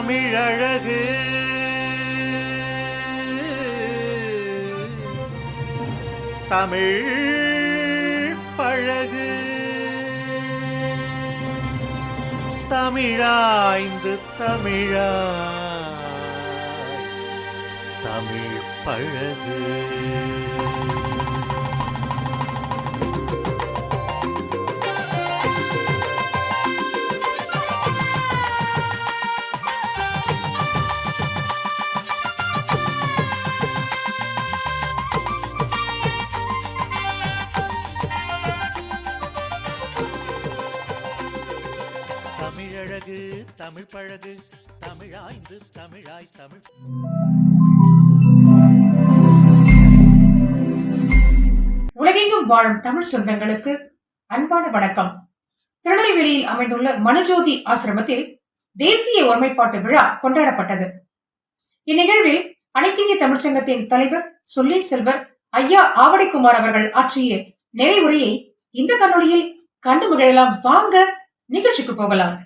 தமிழழகு. தமிழ் பழகு. தமிழாய்ந்து தமிழாய் தமிழ் பழகு. தமிழ் பழகு தமிழாய்ந்து தமிழாய் தமிழ். உலகெங்கும் வாழும் தமிழ் சொந்தங்களுக்கு அன்பான வணக்கம். திருநெல்வேலியில் அமைந்துள்ள மனுஜோதி ஆசிரமத்தில் தேசிய ஒருமைப்பாட்டு விழா கொண்டாடப்பட்டது. இந்நிகழ்வில் அனைத்திந்திய தமிழ்ச்சங்கத்தின் தலைவர் சொல்லின் செல்வர் ஐயா ஆவடிக்குமார் அவர்கள் ஆற்றிய நிறைவுரையை இந்த காணொளியில் கண்டு மகிழலாம். வாங்க நிகழ்ச்சிக்கு போகலாம்.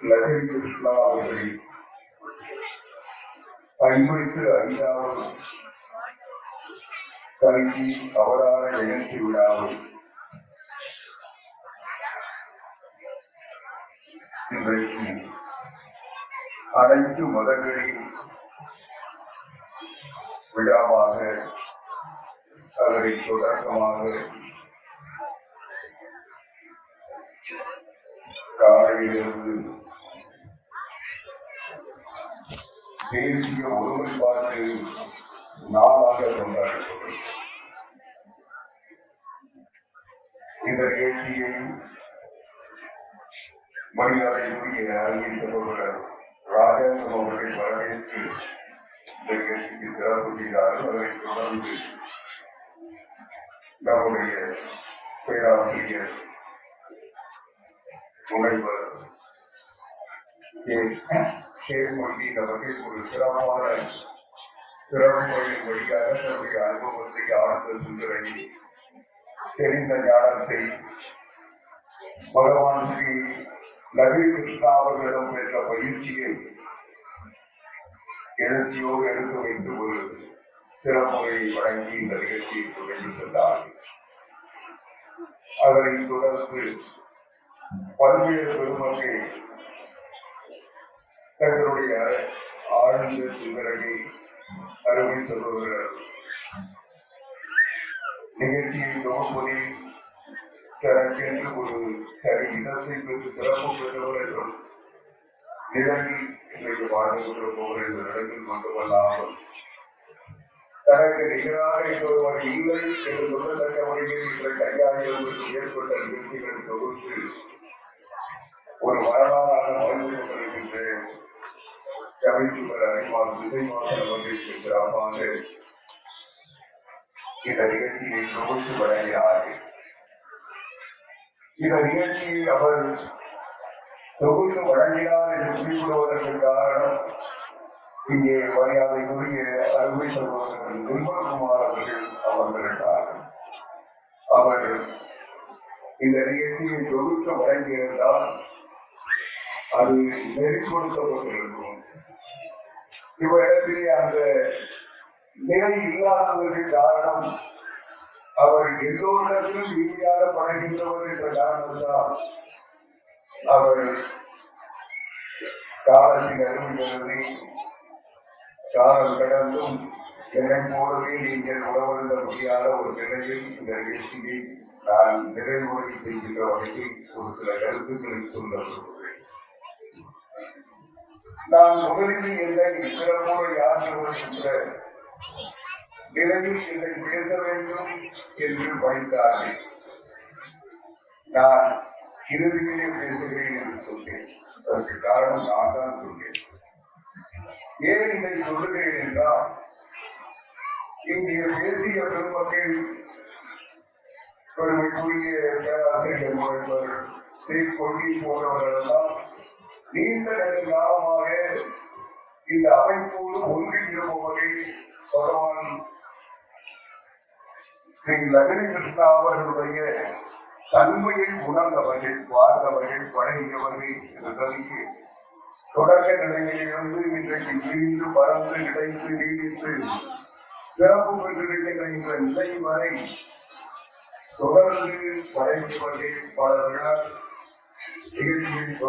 அதில் லகரி கிருஷ்ணா அவர்களை ஐம்பது ஐந்தாவது கல்வி அவதார ஜெயந்தி விழாவில் இன்றைக்கு அனைத்து மதங்களின் விழாவாக அதனை தொடக்கமாக காலையிலிருந்து தேசிய ஒருமைப்பாட்டு நாளாக கொண்டாடப்படும் இந்த நிகழ்ச்சியை மரியாதைக்குரிய அணியை சகோதரர் ராஜேந்திரம் அவர்களை வரவேற்று இந்த நிகழ்ச்சிக்கு சிறப்பு செய்தார்கள் அதனைத் தொடர்ந்து நம்முடைய பேராசிரியர் முனைவர் கேள்வி அவர்கள் ஒரு சிறப்பான சிறப்புகளின் வழியாக தன்னுடைய அனுபவத்தை ஆழ்ந்த சிந்தனை தெரிந்த ஞானத்தை பகவான் ஸ்ரீ நவீ கிருஷ்ணா அவர்களிடம் பெற்ற பயிற்சியை எழுச்சியோடு எடுத்து வைத்து ஒரு சிறப்புரையை வழங்கி இந்த நிகழ்ச்சியை தொடங்கி தந்தார் அதனை தொடர்ந்து பல்வேறு பெருமக்கள் தங்களுடைய ஆழ்ந்த சிந்தனையை அருமை சொல்லுகிறார் நிகழ்ச்சியை தொகுப்பதில் தனக்கென்று ஒரு தனி இடத்தை பெற்று சிறப்பு பெற்றவர் என்றும் நிலையில் இன்றைக்கு வாழ்ந்து கொண்டிருப்பவர் என்ற நிலையில் மட்டுமல்லாமல் தனக்கு நிகராக இன்னொருவர் இல்லை என்று சொல்லத்தக்க முறையில் இன்றைக்கு ஐயாயிரம் ஏற்பட்ட நிகழ்ச்சிகள் தொகுத்து ஒரு வரலாறாக வாழ்ந்து கொண்டிருக்கின்ற கவிச்சுவர் அறிவார் விஜயவாசன் அவர்கள் சிறப்பாக இந்த நிகழ்ச்சியை தொகுத்து வழங்கினார்கள் இந்த நிகழ்ச்சியை அவர் தொகுத்து வழங்கினார் என்று குறிப்பிடுவதற்கு காரணம் இங்கே மரியாதைக்குரிய அருமை சகோதரர் நிர்மல்குமார் அவர்கள் அமர்ந்திருந்தார்கள் அவர் இந்த நிகழ்ச்சியை தொகுத்து வழங்கியிருந்தால் அது நெறிப்படுத்தப்பட்டிருக்கும். இவரிடத்திலே அந்த நிலை இல்லாததற்கு காரணம் அவர் எல்லோரிடத்திலும் இனிமையாக பழகின்றவர் என்ற காரணத்தால் அவர் காலத்தின் அருமைகளை காலம் கடந்தும் என்னை போலவே நீங்கள் உணவருந்த முடியாத ஒரு நிலையில் இந்த நிகழ்ச்சியை நான் நிறைவுரை செய்கின்ற வகையில் ஒரு சில கருத்துக்களை சொல்ல விரும்புகிறேன். நான் முதலில் என்னை சிறப்போடு யார் வருகின்ற நிலையில் என்னை பேச வேண்டும் என்று படித்தார்கள் நான் இறுதியிலே பேசுகிறேன் என்று சொன்னேன். அதற்கு காரணம் நான் தான் சொன்னேன். ஏன் இதை சொல்லுகிறேன் என்றால் இங்கே பேசிய பெருமக்கள் பெருமைக்குரிய பேராசிரியர் முனைவர் ஸ்ரீ கொள்கை போன்றவர்கள் எல்லாம் நீண்ட நெடுங்காலமாக இந்த அமைப்போடு ஒன்றி இருப்பவர்கள் பகவான் ஸ்ரீ லகரி கிருஷ்ணா அவர்களுடைய தன்மையை உணர்ந்தவர்கள் வாழ்ந்தவர்கள் பழகியவர்கள் என்பதற்கு தொடக்க நிலையிலிருந்து இன்றைக்கு நீண்டு பறந்து கிடைத்து நீடித்து சிறப்பு பெற்றிருக்கின்ற இந்த நிலை வரை தொடர்ந்து படைப்பது பல விழா நிகழ்ச்சியில்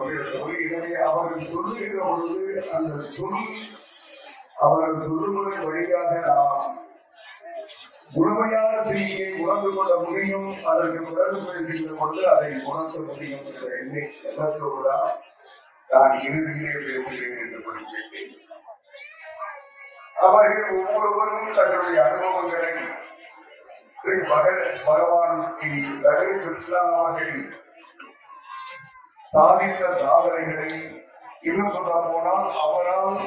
அவர்கள் சொல்லுகிற பொழுது அந்த சொல் அவர்கள் சொல்லுவதை வழியாக நாம் முழுமையான செய்தியை உணர்ந்து கொள்ள முடியும் அதற்கு பிறகு பேசுகிற பொழுது அதை உணர்த்த முடியும் என்ற எண்ணை எண்ணத்தோடுதான் நான் இறுதியிலே பேசுகிறேன் என்று குறிப்பிட்டேன் அவர்கள் ஒவ்வொருவரும் தங்களுடைய அனுபவங்களை ஸ்ரீ பக பகவான் ஸ்ரீ லகரி கிருஷ்ணா அவர்கள் சாதித்த சாதனைகளை இன்னும் சொல்ல போனால் அவரால்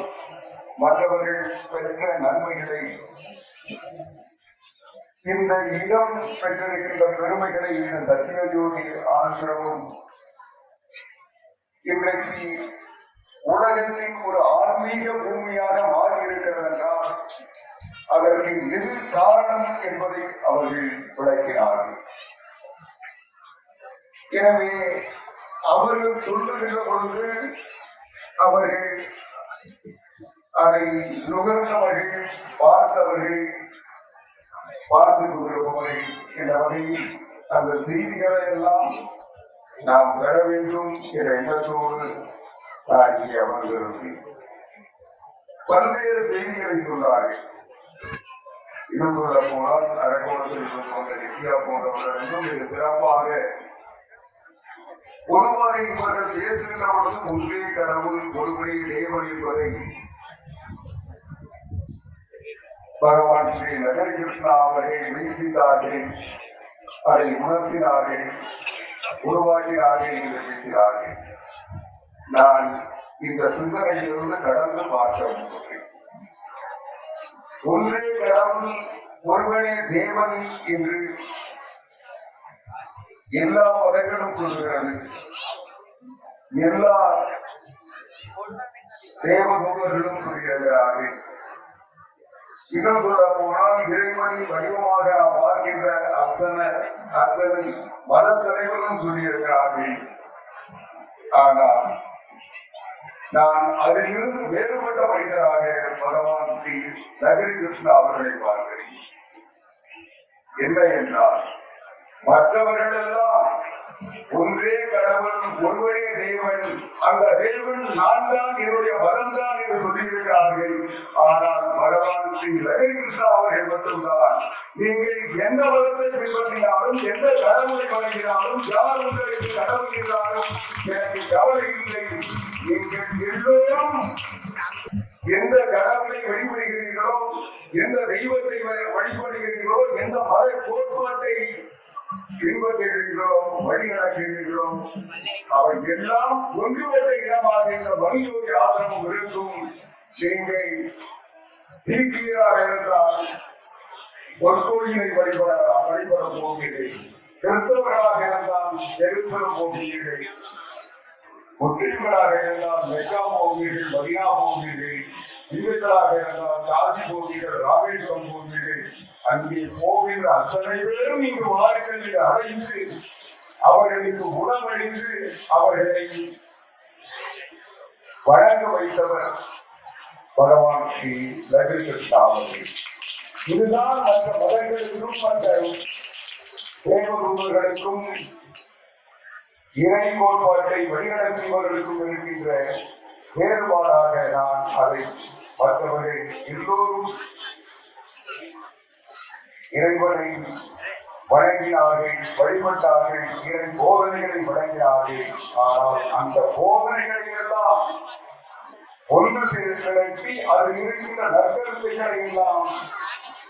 மற்றவர்கள் பெற்ற நன்மைகளை இந்த இடம் பெற்றிருக்கின்ற பெருமைகளை இந்த சத்தியஜோதி ஆசிரமம் இன்றைக்கு உலகத்தின் ஒரு ஆன்மீக பூமியாக மாறி இருக்கிறது என்றால் அதற்கு எது காரணம் என்பதை அவர்கள் விளக்கினார்கள். எனவே அவர்கள் சொல்லுகிற பொழுது அவர்கள் அதை நுகர்ந்தவர்கள் பார்த்தவர்கள் பார்த்து கொண்டிருப்பவர்கள் என்ற வகையில் அந்த செய்திகளை எல்லாம் நாம் பெற வேண்டும் என்ற எண்ணத்தோடு நான் இங்கே அமர்ந்திருந்தேன் பல்வேறு செய்திகளை சொன்னார்கள் இன்னும் சொல்ல போனால் அரக்கோணத்தில் போன்ற நித்யா போன்றவர்களும் மிக சிறப்பாக ஒருவரை இவர்கள் பேசுகின்ற ஒன்றே கடவுள் ஒருவரை தேவழிப்பதை பகவான் ஸ்ரீ நகரி கிருஷ்ணா அவர்கள் வீசித்தார்கள் அதை உணர்த்தினார்கள் உருவாக்கினார்கள் என்று பேசினார்கள் நான் இந்த சிந்தனையிலிருந்து கடந்து பார்க்க ஒன்றே கடவுள் ஒருவனே தேவன் என்று எல்லா மதங்களும் சொல்கிறது எல்லா தேவதூதர்களும் சொல்கிறார்கள் இன்னும் சொல்ல போனால் இறைவனின் வடிவமாக பார்க்கின்ற அத்தனை அத்தனை மத தலைவரும் சொல்லியிருக்கிறார்கள். ஆனால் நான் அதிலிருந்து வேறுபட்ட மனிதராக பகவான் ஸ்ரீ நகரி கிருஷ்ணா அவர்களை பார்க்கிறேன். என்ன என்றால் மற்றவர்கள் எல்லாம் ஒன்றே கடவுள் ஒருவனே தேவன். அந்த தேவன் நான் தான் என்னுடைய மதம் தான் என்று சொல்லியிருக்கிறார்கள். ஆனால் பகவான் ஸ்ரீ லகரி கிருஷ்ணா அவர்கள் மட்டும்தான். நீங்கள் எந்த மதத்தை பின்பற்றினாலும் எந்த கடவுளை வழங்கினாலும் யார் உங்களுக்கு கடவுள் என்றாலும் எனக்கு கவலை இல்லை. நீங்கள் எல்லோரும் எந்த கடவுளை வழிபடுகிறீர்களோ எந்த தெய்வத்தை வழிபடுகிறீர்களோ எந்த மத கோட்பாட்டை பின்பற்றுகிறீர்களோ வழி நடக்கிறீர்களோ அவை எல்லாம் ஒன்றுபட்ட இடமாக இந்த மனிதோடி ஆசிரமம் இருக்கும் நீங்கள் சீக்கியராக இருந்தால் பொற்கோயிலை வழிபட வழிபட போகிறேன். கிறிஸ்தவர்களாக இருந்தால் எருசலம் போகிறேன் முஸ்லிம்களாக இருந்தால் மெக்கா போவீர்கள் மதினா போவீர்கள் இந்துக்களாக இருந்தால் காசி போவீர்கள் ராமேஸ்வரம் போவீர்கள் அங்கே போகின்ற அத்தனை பேரும் இங்கு வாருங்கள் அடைந்து அவர்களுக்கு உணவளித்து அவர்களை வழங்க வைத்தவர் பகவான் ஸ்ரீ லகு அவர்கள் இதுதான் மற்ற மதங்களுக்கும் மற்ற தேவதூதர்களுக்கும் இறை கோட்பாட்டை வழிநடத்துபவர்களுக்கும் இருக்கின்ற வேறுபாடாக நான் அதை மற்றவர்கள் எல்லோரும் இறைவனை வழங்கினார்கள் வழிபட்டார்கள் இறை போதனைகளை வழங்கினார்கள் ஆனால் அந்த போதனைகளை எல்லாம் ஒன்று சேர்த்து திரட்டி அதில் இருக்கின்ற நற்கருத்துக்களை எல்லாம்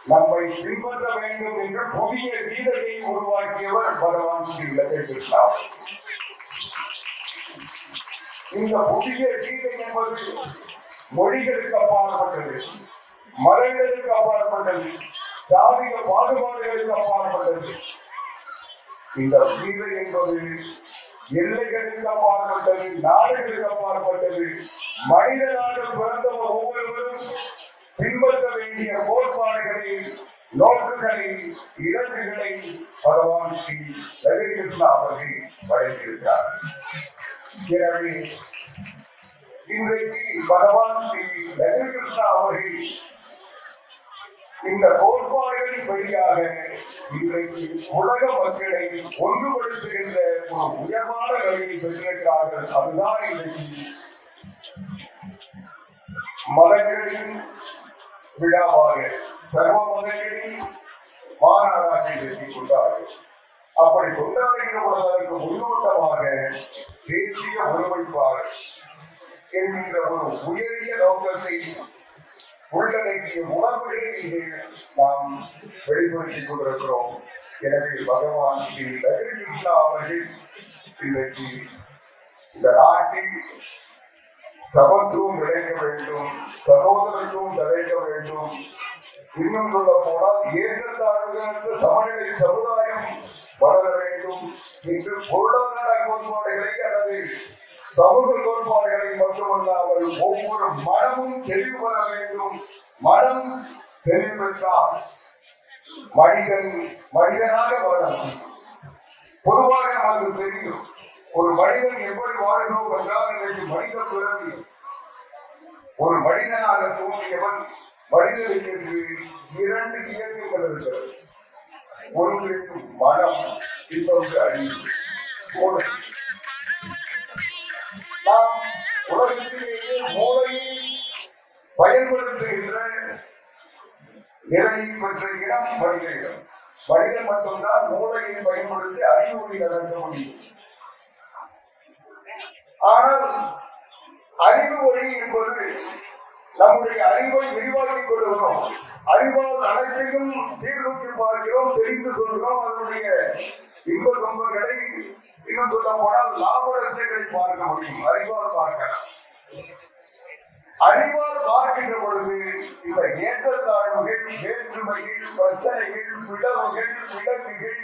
நம்மை பின்பற்ற வேண்டும் என்று புதிய கீதையை உருவாக்கியவர் பகவான் ஸ்ரீ லட்சுமி கிருஷ்ணா இந்த புதிய கீதை என்பது மொழிகளுக்கு அப்பாற்பட்டது மரங்களுக்கு அப்பாற்பட்டது ஜாதிய பாகுபாடுகளுக்கு அப்பாற்பட்டது. இந்த கீதை என்பது எல்லைகளுக்கு அப்பாற்பட்டது நாடுகளுக்கு அப்பாற்பட்டது மனிதனாக பிறந்த ஒவ்வொருவரும் பின்பற்ற வேண்டிய கோட்பாடுகளை நோக்குகளை இலக்குகளை பகவான் ஸ்ரீ ரவிகிருஷ்ணா அவர்கள் வழங்கியிருக்கிறார் எனவே இன்றைக்கு பகவான் ஸ்ரீ ரஜினிகிருஷ்ணா அவர்கள் இந்த கோட்பாடுகளின் வழியாக இன்றைக்கு உலக மக்களை ஒன்றுபடுத்துகின்ற ஒரு உயர்வான வழியை பெற்றிருக்கிறார்கள். அதுதான் இன்றைக்கு மதங்களின் விழாவாக சர்வ மதங்களின் மாநாடாக இன்றைக்கு கொண்டார்கள். அப்படி கொண்டாடுகிற உலகத்திற்கு முன்னோட்டமாக தேசிய ஒருமைப்பாளர் என்கின்ற ஒரு உயரிய நோக்கத்தை உள்ளடக்கிய உணர்வுகளை இங்கே நாம் வெளிப்படுத்திக் கொண்டிருக்கிறோம். எனவே பகவான் ஸ்ரீ லகிருஷ்ணா அவர்கள் இன்றைக்கு இந்த நாட்டில் சமத்துவம் கிடைக்க வேண்டும் சகோதரத்துவம் கிடைக்க வேண்டும் இன்னும் சொல்ல போனால் ஏற்றத்தாழ்வுகளுக்கு சமநிலை சமுதாயம் வளர வேண்டும் என்று பொருளாதார கோட்பாடுகளை அல்லது சமூக கோட்பாடுகளை மட்டுமல்லாமல் ஒவ்வொரு மனமும் தெளிவு பெற வேண்டும். மனம் தெளிவு பெற்றால் மனிதன் மனிதனாக வளரும் பொதுவாக நமக்கு தெரியும் ஒரு மனிதன் எப்படி வாழ்கிறோம் என்றால் இன்றைக்கு மனித பிறவி ஒரு மனிதனாக தோன்றியவன் மனிதனுக்கு இரண்டு இயக்கங்கள் இருக்கிறது ஒன்று மனம் இன்னொன்று அறிவு நாம் உலகத்திலேயே மூளையை பயன்படுத்துகின்ற நிலையை பெற்ற இடம் மனித இடம் மனிதன் மட்டும்தான் மூளையை பயன்படுத்தி அறிவுரை நடக்க முடியும். ஆனால் அறிவு வழி என்பது நம்முடைய அறிவை விரிவாக்கிக் கொள்கிறோம் அறிவால் அனைத்தையும் சீர்தூக்கி பார்க்கிறோம் தெரிந்து கொள்கிறோம். அதனுடைய இன்ப துன்பங்களை இன்னும் சொல்ல போனால் லாப நஷ்டங்களை பார்க்க முடியும். அறிவால் பார்க்கலாம் அறிவால் பார்க்கின்ற பொழுது இந்த ஏற்றத்தாழ்வுகள் வேற்றுமைகள் பிரச்சனைகள் பிளவுகள் விளக்குகள்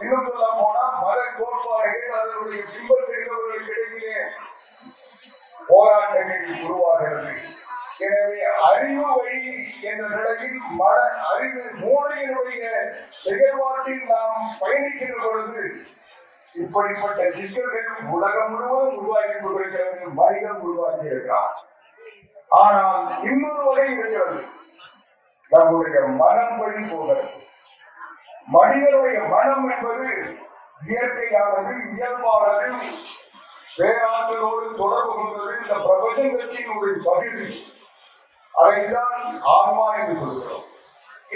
இன்னும் சொல்ல போனால் மத கோட்பாடுகள் அதனுடைய பின்பற்றுகிறவர்களுக்கு இடையிலே போராட்டங்கள் உருவாகிறது. எனவே அறிவு வழி என்ற நிலையில் மன அறிவு மூளையினுடைய செயல்பாட்டில் நாம் பயணிக்கின்ற பொழுது இப்படிப்பட்ட சிக்கல்கள் உலகம் முழுவதும் உருவாக்கி கொண்டிருக்கிறது மனிதன் உருவாக்கி இருக்கிறார் ஆனால் இன்னொரு வகை இருக்கிறது. நம்முடைய மனம் வழி போகிறது. மனிதனுடைய மனம் என்பது இயற்கையானது இயல்பானது. பேராற்றலோடு தொடர்பு கொண்டது. இந்த பிரபஞ்சத்தின் ஒரு பகுதி. அதைத்தான் ஆன்மா என்று சொல்கிறோம்.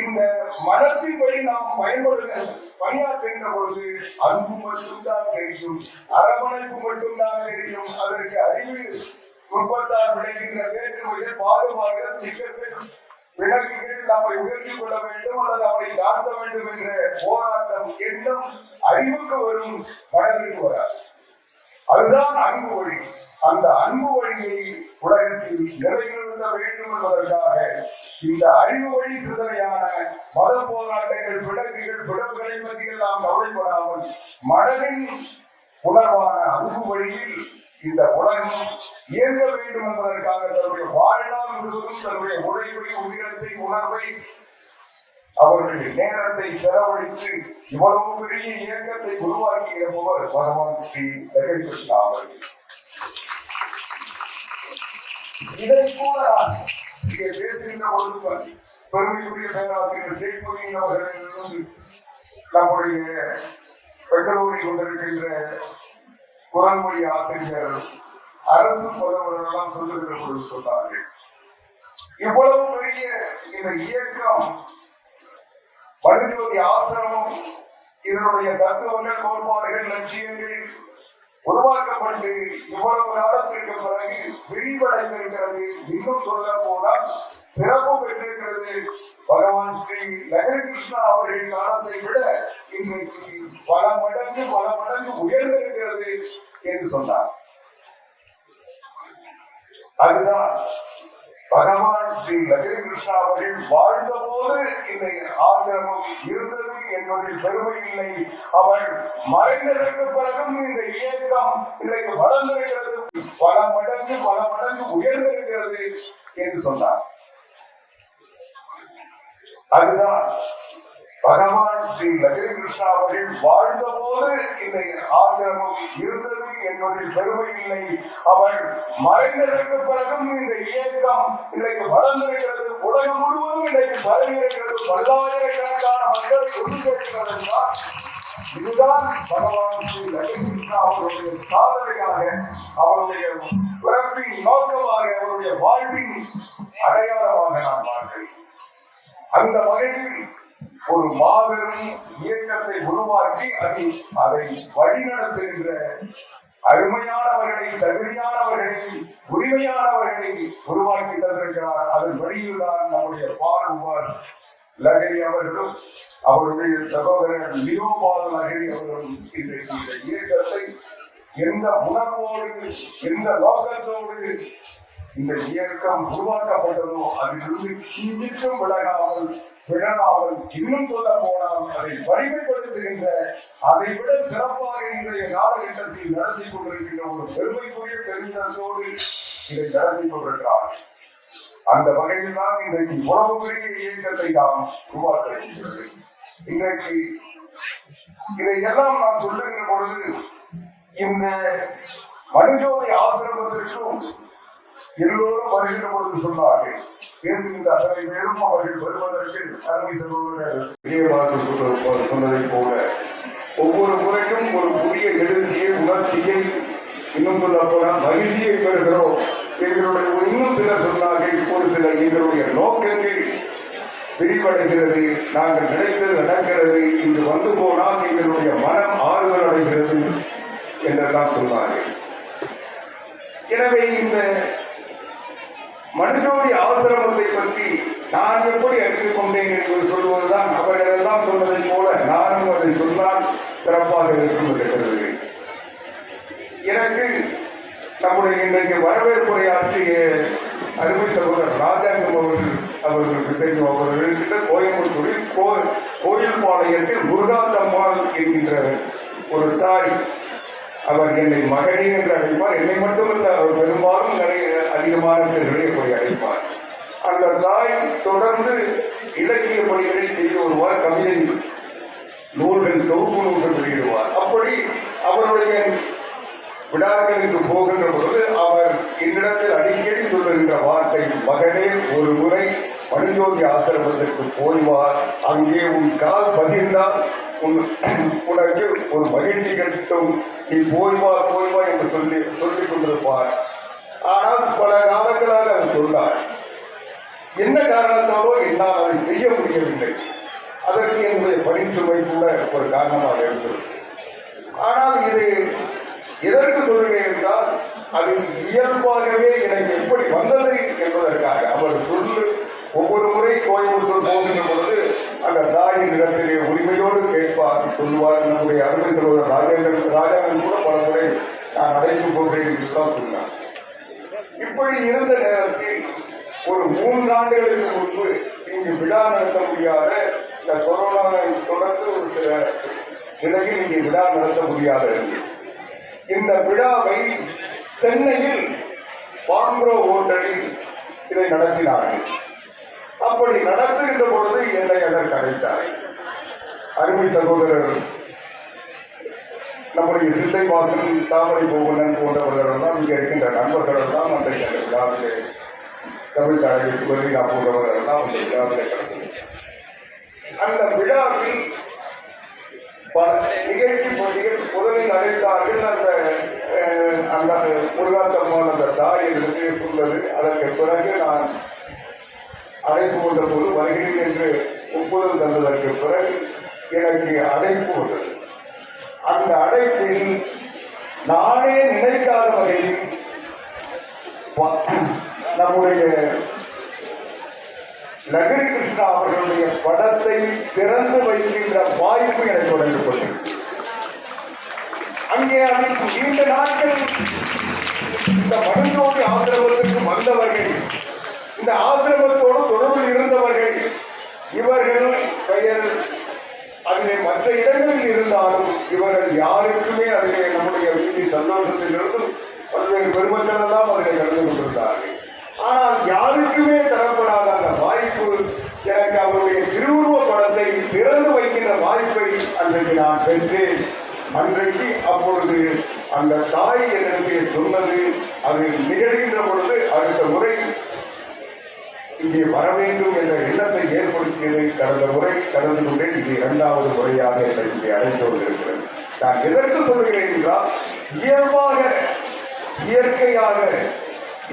இந்த மனத்தின்படி நாம் பயன்படுத்த பணியாற்றுகின்ற பொழுது அன்பு மட்டும்தான் தெரியும் அரவணைப்பு மட்டும்தான் தெரியும். அதற்கு அறிவு நுட்பத்தால் விளைகின்ற வேற்றுமைகள் பாகுபாடுகள் சிக்கல்கள் விலங்குகள் நம்மை உயர்த்திக் கொள்ள வேண்டும் அல்லது அவனை தாழ்த்த வேண்டும் என்ற போராட்டம் எண்ணம் அறிவுக்கு வரும் மனதிற்கு வராது. அதுதான் அன்பு வழி. அந்த அன்பு வழியை உலகத்தில் நிறைவேற்ற வேண்டும் என்பதற்காக இந்த அறிவு வழி சிந்தனையான மத போராட்டங்கள் விலங்குகள் பிளவுகளை பற்றியில் நாம் கவலைப்படாமல் மனதின் உணர்வான அன்பு வழியில் இந்த உலகம் இயங்க வேண்டும் என்பதற்காக தன்னுடைய வாழ்நாள் முழுவதும் தன்னுடைய உழைப்பை உயிரத்தை உணர்வை அவர்கள் நேரத்தை செலவழித்து இவ்வளவு பெரிய இயக்கத்தை உருவாக்கி இருப்பவர் பகவான் ஸ்ரீ லகரி கிருஷ்ணா அவர்கள். இதை கூட இங்கே பேசுகின்ற பொழுது பெருமைக்குரிய பேராசிரியர் சேக்குரியின் அவர்களிலிருந்து நம்முடைய பெங்களூரில் கொண்டிருக்கின்ற குரல்மொழி ஆசிரியர் அரசு புலவர்களெல்லாம் சொல்லுகிற பொழுது சொன்னார்கள். இவ்வளவு பெரிய இந்த இயக்கம் மனுஜோதி ஆசிரமம் இதனுடைய தத்துவங்கள் கோட்பாடுகள் லட்சியங்கள் உருவாக்கப்பட்டு இவ்வளவு காலத்திற்கு பிறகு விரிவடைந்திருக்கிறது. இன்னும் சொல்ல போனால் சிறப்பு பெற்றிருக்கிறது. பகவான் ஸ்ரீ லகரிகிருஷ்ணா கிருஷ்ணா காலத்தை விட இன்றைக்கு பல மடங்கு பல மடங்கு உயர்ந்திருக்கிறது என்று சொன்னார். அதுதான் பகவான் ஸ்ரீ லகரி அவர்கள் வாழ்ந்த போது இந்த ஆசிரமம் இருந்தது என்பதில் பெருமை இல்லை. அவர் மறைந்ததற்கு பிறகும் இந்த இயக்கம் இன்றைக்கு வளர்ந்திருக்கிறது. பல மடங்கு பல மடங்கு உயர்ந்திருக்கிறது என்று சொன்னார். அதுதான் பகவான் ஸ்ரீ லட்சுமி கிருஷ்ணா அவர்கள் வாழ்ந்தபோது இந்த ஆசிரமம் இருந்தது என்பதில் பெருமை இல்லை. அவர் மறைந்ததற்கு பிறகும் இந்த இயக்கம் இன்றைக்கு வளர்ந்திருக்கிறது. உலகம் முழுவதும் இன்றைக்கு பரவிருக்கிறது பல்லாயிரக்கணக்கான மக்கள் ஒன்று இதுதான் பகவான் ஸ்ரீ லட்சுமி கிருஷ்ணா அவருடைய சாதனையாக அவருடைய பிறப்பின் நோக்கமாக அவருடைய வாழ்வின் அடையாளமாக நான் பார்க்கிறேன். அந்த வகையில் ஒரு மாபெரும் இயக்கத்தை உருவாக்கி அதை அதை வழிநடத்துகின்ற அருமையானவர்களை தகுதியானவர்களை உரிமையானவர்களை உருவாக்கி தந்திருக்கிறார். அதன் வழியில் தான் நம்முடைய பாலுவார் லகரி அவர்களும் அவருடைய சகோதரர் லியோபால் லகரி அவர்களும் இன்றைக்கு இந்த இயக்கத்தை எந்த உணர்வோடு எந்த நோக்கத்தோடு இந்த இயக்கம் உருவாக்கப்பட்டதோ அதிலிருந்து சிந்திக்கும் விலகாமல் விழாமல் இன்னும் சொல்ல போனால் அதை வலிமைப்படுத்துகின்ற அதை விட சிறப்பாக இன்றைய காலகட்டத்தில் நடத்தி கொண்டிருக்கின்ற ஒரு பெருமைக்குரிய பெருமிதத்தோடு இதை நடத்தி கொண்டிருக்கிறார். அந்த வகையில் தான் இன்றைக்கு உணவு பெரிய இயக்கத்தை நாம் உருவாக்க இன்றைக்கு இதையெல்லாம் நான் சொல்லுகிற பொழுது இந்த மனுஜோதி ஆசிரமத்திற்கும் எல்லோரும் வருகிற பொழுது சொன்னார்கள் பேசுகின்ற அத்தனை பேரும் அவர்கள் வருவதற்கு அருமை சகோதரர் சொன்னதை சொன்னதைப் போல ஒவ்வொரு முறையும் ஒரு புதிய எழுச்சியை உணர்ச்சியை இன்னும் சொல்ல போனால் மகிழ்ச்சியை பெறுகிறோம் எங்களுடைய இன்னும் சிலர் சொன்னார்கள் ஒரு சில எங்களுடைய நோக்கங்கள் விரிவடைகிறது நாங்கள் நினைத்தது நடக்கிறது இங்கு வந்து போனால் எங்களுடைய மனம் ஆறுதல் அடைகிறது என்றெல்லாம் சொன்னார்கள் எனவே இந்த மனிதனுடைய ஆசிரமத்தை பற்றி நான் எப்படி அறிந்து கொண்டேன் என்று சொல்வதுதான் அவர்களெல்லாம் சொன்னதைப் போல நானும் அதை சொன்னால் சிறப்பாக இருக்கும் என்று கருதுகிறேன். எனக்கு நம்முடைய இன்றைக்கு வரவேற்புரையாற்றிய அருமை சகோதரர் ராஜாங்கம் அவர்கள் அவர்களுக்கு தெரியும் அவர்கள் கோயம்புத்தூரில் கோ கோயில் பாளையத்தில் முருகாத்தம்மாள் என்கின்ற ஒரு தாய் அவர் என்னை மகனே என்று அழைப்பார். என்னை மட்டுமல்ல அவர் பெரும்பாலும் நிறைய அதிகமான பேர்களை போய் அழைப்பார். அந்த தாய் தொடர்ந்து இலக்கிய பணிகளை செய்து வருவார். கவிதை நூல்கள் தொகுப்பு நூல்கள் வெளியிடுவார். அப்படி அவருடைய விழாக்களுக்கு போகின்ற பொழுது அவர் என்னிடத்தில் அடிக்கடி சொல்லுகின்ற வார்த்தை மகனே ஒரு முறை மனுஜோதி ஆசிரமத்திற்கு போய் அங்கே உன் கால் பதிந்தால் உன் உனக்கு ஒரு மகிழ்ச்சி கிடைக்கும். நீ போய்வா போய்வா என்று சொல்லி சொல்லிக் கொண்டிருப்பார். ஆனால் பல காலங்களாக அவர் சொன்னார். என்ன காரணத்தாலோ என்னால் அதை செய்ய முடியவில்லை. அதற்கு என்னுடைய பணிச்சுமை கூட ஒரு காரணமாக இருந்தது. ஆனால் இது எதற்கு சொல்கிறேன் என்றால் அது இயல்பாகவே எனக்கு எப்படி வந்தது என்பதற்காக அவர் சொல்லு ஒவ்வொரு முறை கோயம்புத்தூர் போகின்ற பொழுது அந்த தாயின் இடத்திலே உரிமையோடு கேட்பார் சொல்லுவார். நம்முடைய அருமை சகோதரர் ராஜேந்திரன் ராஜாவின் கூட பல முறை நான் அடைந்து போகிறேன் என்று தான் சொன்னார். இப்படி இருந்த நேரத்தில் ஒரு மூன்றாண்டுகளுக்கு முன்பு இங்கு விழா நடத்த முடியாத இந்த கொரோனாவை தொடர்ந்து ஒரு சில நிலையில் இங்கே விழா நடத்த முடியாத இந்த விழாவை சென்னையில் பாம்ப்ரோ ஹோட்டலில் இதை நடத்தினார்கள். அப்படி நடத்துகின்ற பொழுது என்னை அதற்கு அழைத்தார்கள் அருமை சகோதரர் நம்முடைய சிந்தை வாசன் தாமரை கோவலன் போன்றவர்கள் தான் இங்கே இருக்கின்ற நண்பர்கள் தான் அன்றைக்கு அந்த விழாவிலே தமிழ் தலைவி சுபதினா போன்றவர்கள் எல்லாம் அந்த விழாவிலே அந்த விழாவில் பல நிகழ்ச்சி நிகழ்ச்சி முதலில் அழைத்தார்கள். அந்த அஹ், அந்த முருகாத்தம்மான் அந்த தாய் எடுத்து சொன்னது அதற்கு பிறகு நான் அழைப்பு வந்த போது வருகிறேன் என்று ஒப்புதல் தந்ததற்கு பிறகு எனக்கு அழைப்பு வந்தது. அந்த அழைப்பில் நானே நினைக்காத வகையில் நம்முடைய நகரி கிருஷ்ணா அவர்களுடைய படத்தை திறந்து வைக்கின்ற வாய்ப்பு எனக்கு வழங்கப்பட்டது அங்கே அதில் நீண்ட நாட்கள் இந்த மனுஜோதி ஆசிரமத்திற்கு வந்தவர்கள் இந்த ஆசிரமத்தோடு தொடர்பில் இருந்தவர்கள் இவர்கள் பெயர் அதிலே மற்ற இடங்களில் இருந்தாலும் இவர்கள் யாருக்குமே அதிலே நம்முடைய வீதி சந்தோஷத்திலிருந்தும் பல்வேறு பெருமக்கள் எல்லாம் அதிலே கலந்து கொண்டிருந்தார்கள். ஆனால் யாருக்குமே தரப்படாத அந்த வாய்ப்பு எனக்கு அவருடைய திருவுருவ படத்தை திறந்து வைக்கின்ற வாய்ப்பை அன்றைக்கு நான் பெற்றேன். அன்றைக்கு அப்பொழுது அந்த தாய் என்னிடத்தில் சொன்னது அது நிகழ்கின்ற பொழுது அடுத்த முறை இங்கே வர வேண்டும் என்ற எண்ணத்தை ஏற்படுத்தியதை கடந்த முறை கடந்து கொண்டேன் இது இரண்டாவது முறையாக என்னை இங்கே அழைத்து வந்திருக்கிறது. நான் எதற்கு சொல்கிறேன் என்றால் இயல்பாக இயற்கையாக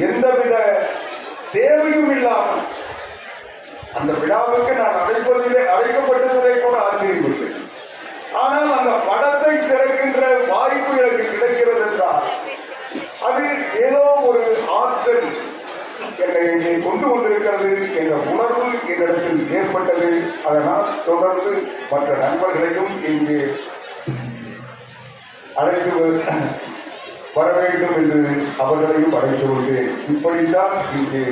எந்தவித தேவையும் இல்லாமல் அந்த விழாவுக்கு நான் அழைப்பதிலே அழைக்கப்பட்டதிலே கூட ஆச்சரியப்பட்டேன் ஆனால் அந்த படத்தை திறக்கின்ற வாய்ப்பு எனக்கு கிடைக்கும் என்றால் அது ஏதோ ஒரு ஆற்றல் என்னை இங்கே கொண்டு கொண்டிருக்கிறது என்ற உணர்வு என்னிடத்தில் ஏற்பட்டது. அதனால் தொடர்ந்து மற்ற நண்பர்களையும் இங்கே அழைத்து வர வேண்டும் என்று அவர்களையும் அழைத்து கொண்டேன் இப்படித்தான் இங்கே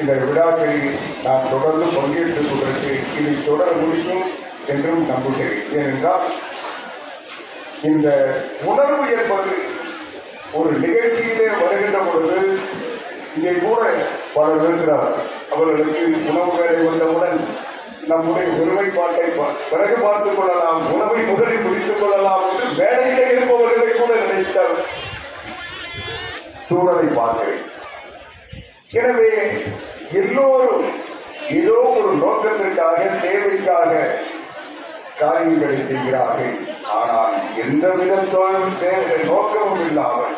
இந்த விழாக்களில் நான் தொடர்ந்து பங்கேற்றுக் கொண்டிருக்கிறேன். இதை தொடர முடியும் என்றும் நம்புகிறேன். ஏனென்றால் இந்த உணர்வு என்பது ஒரு நிகழ்ச்சியிலே வருகின்ற பொழுது இங்கே கூட பலர் இருக்கிறார் அவர்களுக்கு உணவுகளை வந்தவுடன் நம்முடைய ஒருமைப்பாட்டை பிறகு பார்த்துக் கொள்ளலாம் உணவை முதலில் முடித்துக் கொள்ளலாம் என்று மேடையிலே இருப்பவர்களை கூட நினைத்தார். சூழலை பார்க்கிறேன். எனவே எல்லோரும் ஏதோ ஒரு நோக்கத்திற்காக தேவைக்காக காரியங்களை செய்கிறார்கள். ஆனால் எந்த விதத்தோடும் நோக்கமும் இல்லாமல்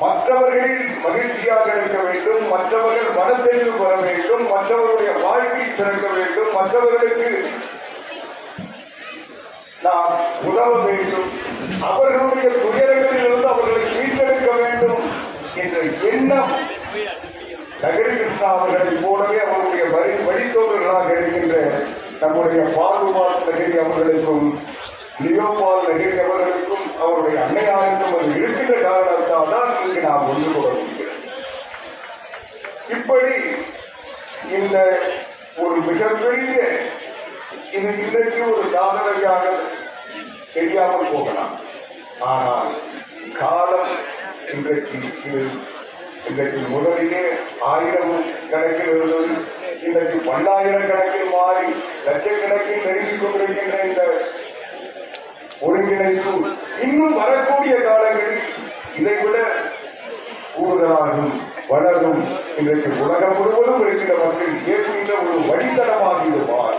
மற்றவர்கள் மகிழ்ச்சியாக இருக்க வேண்டும் மற்றவர்கள் மனத்தெளிவு பெற வேண்டும் மற்றவர்களுடைய வாழ்க்கை சிறக்க வேண்டும் மற்றவர்களுக்கு நாம் உதவ வேண்டும். அவர்களுடைய துயரங்களிலிருந்து அவர்களை மீட்டெடுக்க வேண்டும் என்ற எண்ணம் நகரி கிருஷ்ணா அவர்களை போலவே அவருடைய வழி வழித்தோன்றர்களாக இருக்கின்ற நம்முடைய பாதுபால் நகரி அவர்களுக்கும் லியோபால் நகரி அவர்களுக்கும் அவருடைய அன்னையாருக்கும் அது இருக்கின்ற காரணத்தால் தான் இங்கு நாம் ஒன்று கூட இப்படி இந்த ஒரு மிகப்பெரிய இது இன்றைக்கு ஒரு சாதனையாக தெரியாமல் போகலாம். ஆனால் காலம் இன்றைக்கு இன்றைக்கு முதலிலே ஆயிரம் கணக்கில் இருந்தது இன்றைக்கு பல்லாயிரம் கணக்கில் மாறி லட்சக்கணக்கில் நெருங்கிக் கொண்டிருக்கின்ற இந்த ஒருங்கிணைப்பு இன்னும் வரக்கூடிய காலங்களில் இதைவிட கூடுதலாகும் வளரும் இன்றைக்கு உலகம் முழுவதும் இருக்கிற மக்கள் ஏற்கின்ற ஒரு வழித்தடமாகிடுவார்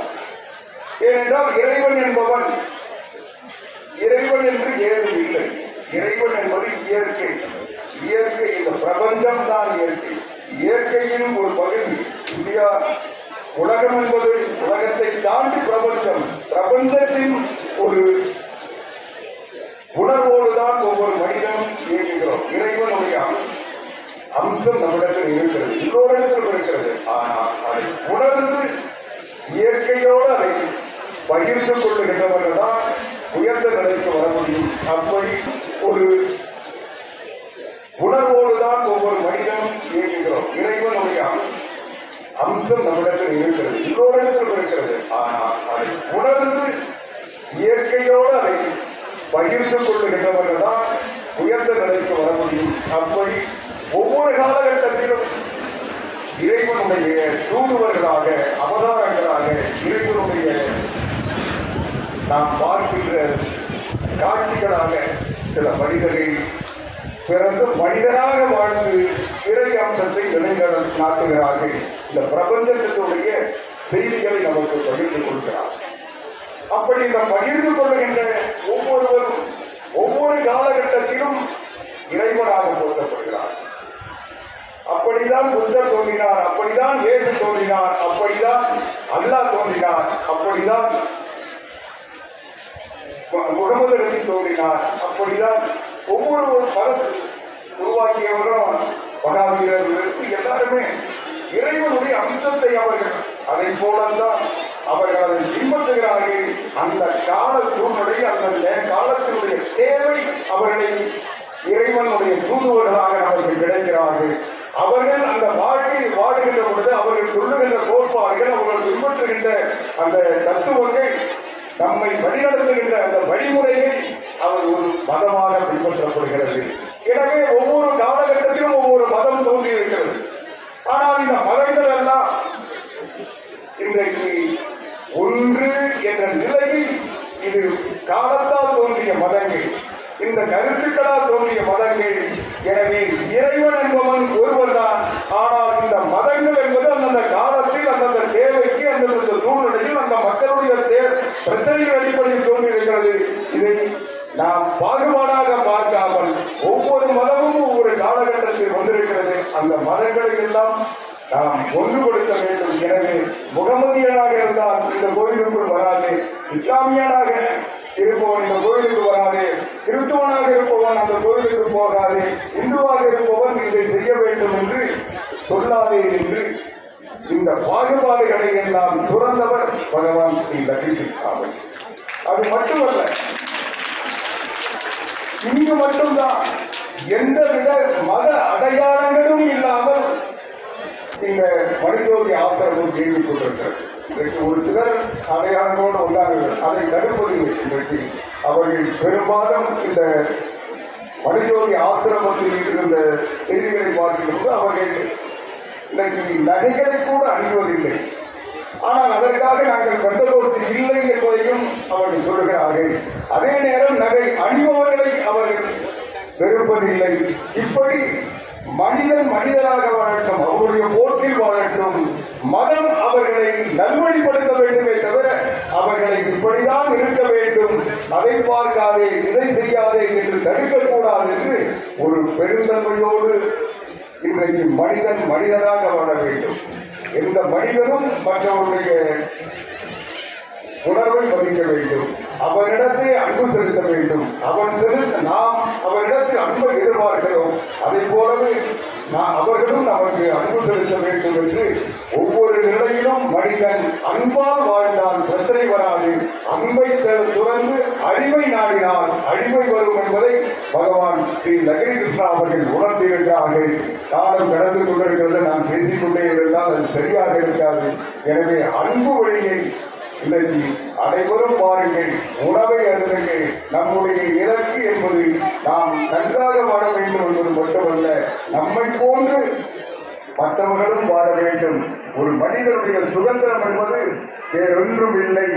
ஏனென்றால் இறைவன் என்பவன் இறைவன் என்று ஏதும் இல்லை. இறைவன் என்பது இயற்கை. இயற்கை இந்த பிரபஞ்சம் தான் இயற்கை. இயற்கையின் ஒரு பகுதி இந்தியா. உலகம் என்பது உலகத்தை தாண்டி பிரபஞ்சம். பிரபஞ்சத்தின் ஒரு உணர்வோடுதான் ஒவ்வொரு மனிதனும் இயங்குகிறோம். இறைவனுடைய அம்- அம்சம் நம்மிடத்தில் இருக்கிறது. எல்லோரிடத்திலும் இருக்கிறது. ஆனால் அதை உணர்ந்து இயற்கையோடு அதை பகிர்ந்து கொள்ளுகின்றவர்கள் தான் உயர்ந்த நிலைக்கு வர முடியும். அப்படி ஒரு உணர்வோடு தான் ஒவ்வொரு மனிதனும் இயங்குகிறோம். இறைவனுடைய அம்- அம்சம் நம்மிடத்தில் இருக்கிறது. எல்லோரிடத்திலும் இருக்கிறது. ஆனால் அதை உணர்ந்து இயற்கையோடு அதை பகிர்ந்து கொள்ளுகின்றவர்கள் தான் உயர்ந்த நிலைக்கு வர முடியும். அப்படி ஒவ்வொரு காலகட்டத்திலும் இறைவனுடைய தூதுவர்களாக அவதாரங்களாக இறைவனுடைய நாம் பார்க்கின்ற காட்சிகளாக சில மனிதர்கள் பிறந்து மனிதனாக வாழ்ந்து இறை அம்சத்தை நிலைகள் நாட்டுகிறார்கள். இந்த பிரபஞ்சத்தினுடைய செய்திகளை நமக்கு பகிர்ந்து கொள்கிறார்கள். அப்படி இந்த பகிர்ந்து கொள்ளுகின்ற ஒவ்வொருவரும் ஒவ்வொரு காலகட்டத்திலும் இறைவனாக போற்றப்படுகிறார் அப்படிதான் புத்தர் தோன்றினார் அப்படிதான் ஏசு தோன்றினார் அப்படிதான் அல்லாஹ் தோன்றினார் அப்படிதான் முகமது நபி தோன்றினார் அப்படிதான் ஒவ்வொரு ஒரு மதம் உருவாக்கியவரும் மகாவீரர்களுக்கு எல்லாருமே இறைவனுடைய அம்சத்தை அவர்கள் அதை போலத்தான் அவர்கள் அதை பின்பற்றுகிறார்கள். அந்த கால சூழ்நிலை அந்த காலத்தினுடைய தேவை அவர்களை இறைவனுடைய தூதுவர்களாக நமக்கு கிடைக்கிறார்கள். அவர்கள் அந்த வாழ்க்கையை வாடுகின்ற பொழுது அவர்கள் சொல்லுகின்ற கோட்பாடுகள் அவர்கள் பின்பற்றுகின்ற அந்த தத்துவங்கள் நம்மை வழிநடத்துகின்ற அந்த வழிமுறைகள் அவர் ஒரு மதமாக பின்பற்றப்படுகிறது. எனவே ஒவ்வொரு காலகட்டத்திலும் ஒவ்வொரு மதம் தோன்றியிருக்கிறது. ஆனால் இந்த மதங்கள் எல்லாம் இன்றைக்கு ஒன்று என்ற நிலையில் இது காலத்தால் தோன்றிய மதங்கள். இந்த கருத்துக்களால் தோன்றிய மதங்கள். எனவே இறைவன் என்பவன் ஒருவர்தான் ஆனால் இந்த மதங்கள் என்பது அந்தந்த காலத்தில் அந்தந்த தேவைக்கு அந்தந்த சூழ்நிலையில் அந்த மக்களுடைய தே பிரச்சனைகள் அடிப்படையில் தோன்றியிருக்கிறது. இதை நாம் பாகுபாடாக பார்க்காமல் ஒவ்வொரு மதமும் ஒவ்வொரு காலகட்டத்தில் வந்திருக்கிறது. அந்த மதங்களை எல்லாம் நாம் ஒன்றுபடுத்த வேண்டும். எனவே முகமதியனாக இருந்தால் இந்த கோயிலுக்குள் வராது. இஸ்லாமியனாக இருப்பவன் இந்த கோயிலுக்கு வராது. கிறிஸ்துவனாக இருப்பவன் அந்த கோயிலுக்கு போகாது. இந்துவாக இருப்பவன் இதை செய்ய வேண்டும் என்று சொல்லாதே என்று இந்த பாகுபாடுகளை எல்லாம் துறந்தவர் பகவான் ஸ்ரீ லட்சுமி சுவாமி அது மட்டுமல்ல இங்கு மட்டும்தான் எந்தவித மத அடையாளங்களும் இல்லாமல் இந்த மனிதோதி ஆசிரமும் இயங்கிக் கொண்டிருக்கிறது இன்றைக்கு ஒரு சிலர் அடையாளங்களோடு உள்ளார்கள் அதை தடுப்பதில்லை இன்றைக்கு அவர்கள் பெரும்பாலும் இந்த மனிதோதி ஆசிரமத்தில் இருந்த செய்திகளை பார்க்கும்போது அவர்கள் இன்னைக்கு நகைகளை கூட அணிவதில்லை. ஆனால் அதற்காக நாங்கள் பெந்தகோஸ்து இல்லை என்பதையும் அவர்கள் சொல்லுகிறார்கள். அதே நேரம் நகை அணிபவர்களை அவர்கள் வெறுப்பதில்லை. இப்படி மனிதன் மனிதனாக வாழட்டும் அவருடைய போக்கில் வாழட்டும். மதம் அவர்களை நல்வழிப்படுத்த வேண்டுமே தவிர அவர்களை இப்படிதான் இருக்க வேண்டும். அதை பார்க்காதே இதை செய்யாதே என்று தடுக்கக்கூடாது என்று ஒரு பெருந்தன்மையோடு இன்றைக்கு மனிதன் மனிதனாக வாழ வேண்டும். எந்த மனிதனும் மற்றவருடைய உணர்வை மதிக்க வேண்டும். அவனிடத்தை அன்பு செலுத்த வேண்டும். அவன் செலுத்த நாம் அவனிடத்தில் அன்பை எதிர்பார்க்கிறோம். அதை போலவே நான் அவர்களும் நமக்கு அன்பு செலுத்த வேண்டும் என்று ஒவ்வொரு நிலையிலும் மனிதன் அன்பால் வாழ்ந்தால் பிரச்சனை வராது. அன்பை துறந்து அழிவை நாடினால் அழிவை வரும் என்பதை பகவான் ஸ்ரீ லகரி கிருஷ்ணா அவர்கள் உணர்ந்திருக்கிறார்கள் காலம் கடந்து கொண்டிருக்கிறது. நான் பேசிக்கொண்டே இருந்தால் அது சரியாக இருக்காது. எனவே அன்பு வழியை இன்னைக்கு அனைவரும் பாருங்கள் உணவை அருந்துங்கள். நம்முடைய இலக்கு என்பது நாம் நன்றாக வாழ வேண்டும் என்பது மட்டுமல்ல நம்மை போன்று மற்றவர்களும் வாழ வேண்டும். ஒரு மனிதனுடைய சுதந்திரம் என்பது வேறொன்றும் இல்லை.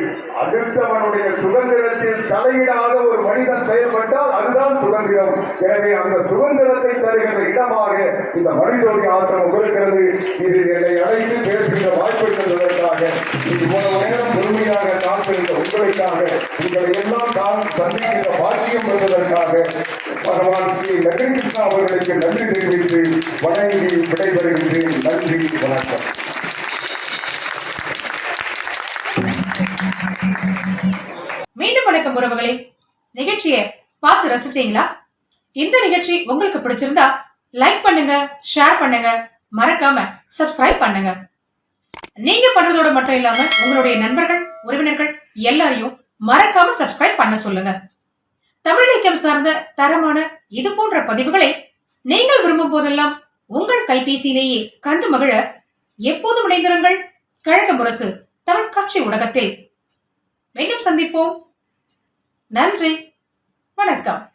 அடுத்தவனுடைய சுதந்திரத்தில் தலையிடாத ஒரு மனிதன் செயல்பட்டால் அதுதான் சுதந்திரம். எனவே அந்த சுதந்திரத்தை தருகின்ற இடமாக இந்த மனிதனுடைய ஆசிரமம் இருக்கிறது. இது என்னை அழைத்து பேசுகின்ற வாய்ப்பு தந்ததற்காக இவ்வளவு வருவதற்காக உங்களுக்காக உங்களை எல்லாம் தான் சந்திக்கின்ற பாக்கியம் வருவதற்காக பகவான் ஸ்ரீ லட்சுமிகிருஷ்ணா அவர்களுக்கு நன்றி தெரிவித்து வணங்கி விடைபெறுகின்றேன். நன்றி வணக்கம். மீண்டும் வணக்கம் உறவுகளே. நிகழ்ச்சியை பார்த்து ரசிச்சீங்களா? இந்த நிகழ்ச்சி உங்களுக்கு பிடிச்சிருந்தா லைக் பண்ணுங்க ஷேர் பண்ணுங்க மறக்காம சப்ஸ்கிரைப் பண்ணுங்க. நீங்க பண்றதோட மட்டும் இல்லாம உங்களுடைய நண்பர்கள் உறவினர்கள் எல்லாரையும் மறக்காம சப்ஸ்கிரைப் பண்ண சொல்லுங்க. தமிழ் சார்ந்த தரமான இது போன்ற பதிவுகளை நீங்கள் விரும்பும் போதெல்லாம் உங்கள் கைபேசியிலேயே கண்டு மகிழ எப்போதும் இணைந்திருங்கள். கழக முரசு தமிழ் காட்சி ஊடகத்தில். மீண்டும் சந்திப்போம். நன்றி. வணக்கம்.